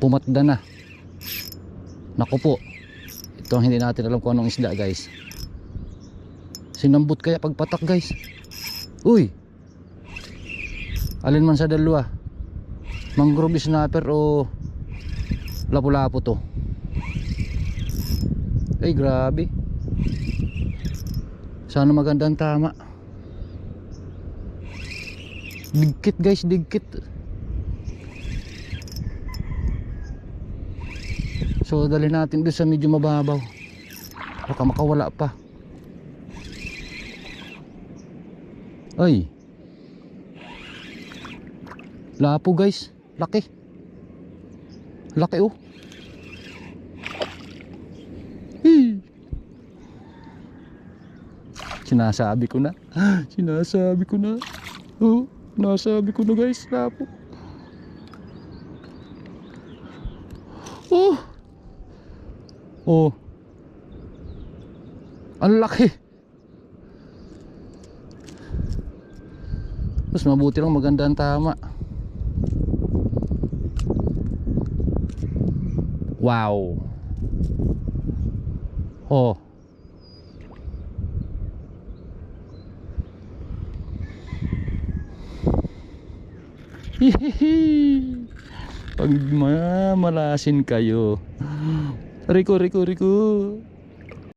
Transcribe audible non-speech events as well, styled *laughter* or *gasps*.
pumatda na. Naku po. Ito hindi natin alam kung anong isda guys. Sinambot kaya pagpatak guys. Uy! Alin man sa dalawa? Mangrove snapper o lapu-lapu to? Ay grabe. Sana magandang tama. Digkit guys digkit so dali natin doon sa medyo mababaw. Baka makawala pa. Ay! Lapo guys. Laki. Laki oh. Hee. sinasabi ko na. *gasps* Sinasabi ko na. Oh nasabi ko na guys. Lapo. Oh oh ang laki. Mas mabuti lang maganda ang tama. Wow. Oh. Hihihi. Pag mamalasin kayo. Riku Riku Riku.